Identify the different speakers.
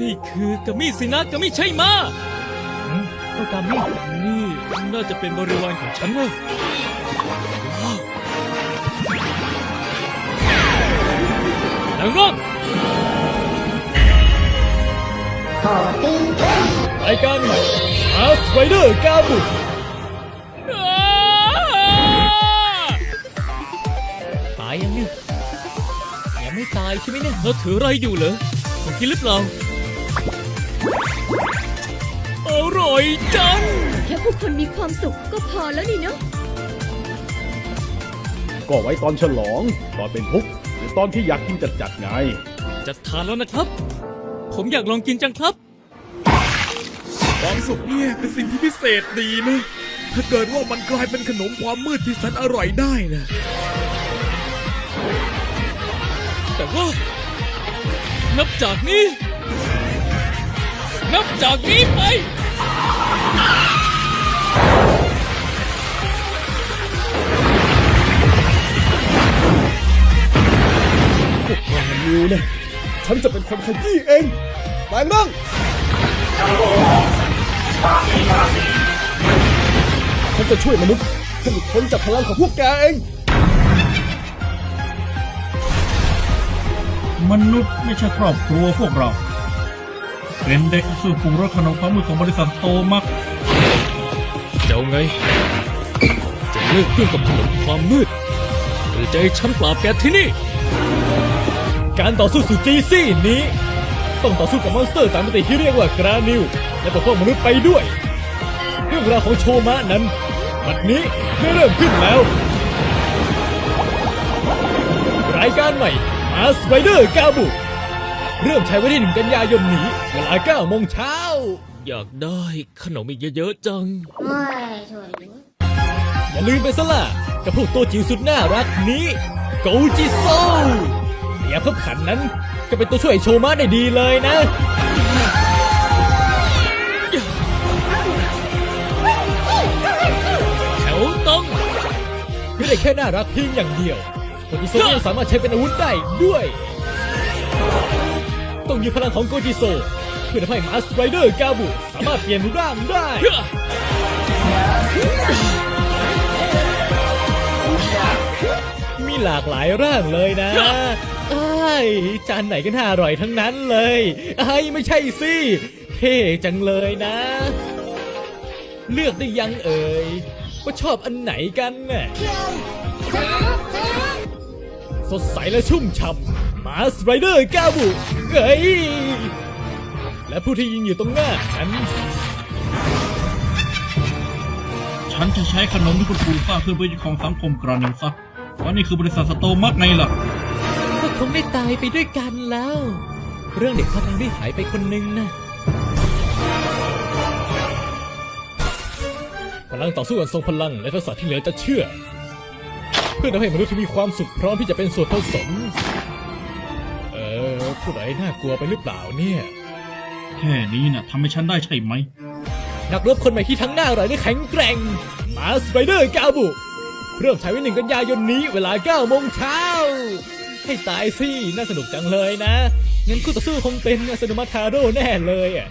Speaker 1: นี่คือกามิสินะกามิใช่มา
Speaker 2: ก็กามิ
Speaker 1: นี่น่าจะเป็นบริวารของฉันนะว้วนางร่องรายการใหม่อาสไปเดอร์กาบุตายยังเนี่ย ไม่ตายใช่ไหมเนี่ยเธอถืออะไรอยู่เหรอของกินหรือเปล่าอร่อยจัง
Speaker 3: แค่ผู้คนมีความสุขก็พอแล้วนี่เนาะ
Speaker 4: ก็ไว้ตอนฉลอง ตอนเป็นทุกข์หรือตอนที่อยากกินจัดๆไง
Speaker 1: จะทานแล้วนะครับ ผมอยากลองกินจังครับ
Speaker 5: ความสุขเนี่ยเป็นสิ่งที่พิเศษดีนะ ถ้าเกิดว่ามันกลายเป็นขนมความมืดที่แสนอร่อยได้นะ
Speaker 1: แต่ว่า นับจากนี้ นับจากนี้ไป พวกมั
Speaker 4: นิวนะฉันจะเป็นคนขยี้เองแปลงร่งฉันจะช่วยมนุษย์ให้หลุดพ้นจากพลังของพวกแกเอง
Speaker 2: มนุษย์ไม่ใช่ครอบครัวพวกเรา เป็นเด็กสู้ปรุงรสขนมความมือของบริษัทโตมัก
Speaker 1: จะเอาไง จะเลิกเรื่องกับขนมความมืด หรือจะให้ฉันปราบแกที่นี่ การต่อสู้สุดจีซี่นี้ ต้องต่อสู้กับมอนสเตอร์ตามมิติที่เรียกว่ากรานิว และปกป้องมนุษย์ไปด้วย เรื่องราวของโชมะนั้นบัดนี้ได้เริ่มขึ้นแล้ว รายการใหม่าสไปเดอร์กาบุเริ่มใช้วันที่หนึ่งกันยายนนี้ เวลา9โมงเช้า อยากได้ขนมอีกเยอะๆจัง
Speaker 3: ไม่ช่วย
Speaker 1: อย่าลืมไปซะล่ะ กับพวกตัวจิ๋วสุดน่ารักนี้โกจิโซเดี๋ยวเพิ่มขันนั้น ก็เป็นตัวช่วยโชว์มาได้ดีเลยนะ แถวต้องไม่ได้แค่น่ารักเพียงอย่างเดียว โกจิโซยังสามารถใช้เป็นอาวุธได้ด้วย ต้องยืมพลังของโกจิโซ เพื่อทำให้มาสไรเดอร์กาบุสามารถเปลี่ยนร่างได้มีหลากหลายร่างเลยนะไอ้จานไหนก็น่าอร่อยทั้งนั้นเลยไอ้ไม่ใช่สิเท่จังเลยนะ เลือกได้ยังเอ่ยว่าชอบอันไหนกันน่ะ สดใสและชุ่มฉ่ำมาสไรเดอร์กาบุเอ้ยและผู้ที่ยืนอยู่ตรงหน้าฉัน
Speaker 2: ฉันจะใช้ขนมที่คุณปู่สร้างขึ้นเพื่อยึดของสังคมกระนิวซะเพราะนี่คือบริษัทสโตมักไงล่ะ
Speaker 1: ก็คงได้ตายไปด้วยกันแล้ว เรื่องเด็กพลังได้หายไปคนหนึ่งนะพลังต่อสู้กันทรงพลังและทักษะที่เหลือจะเชื่อ เพื่อทำให้มนุษย์ที่มีความสุขพร้อมที่จะเป็นส่วนผสม เออผู้ใดน่ากลัวไปหรือเปล่าเนี่ย
Speaker 2: แค่นี้น่ะทำให้ฉันได้ใช่ไหม
Speaker 1: นักรบคนใหม่ที่ทั้งหน้าอร่อยและแข็งแกร่ง มาสไปเดอร์กาบุ เริ่มใช้วันหนึ่งกันยายนนี้เวลา9โมงเช้า ให้ตายสิ น่าสนุกจังเลยนะงั้นคู่ต่อสู้คงเป็นสนุมาทาโร่แน่เลยอะ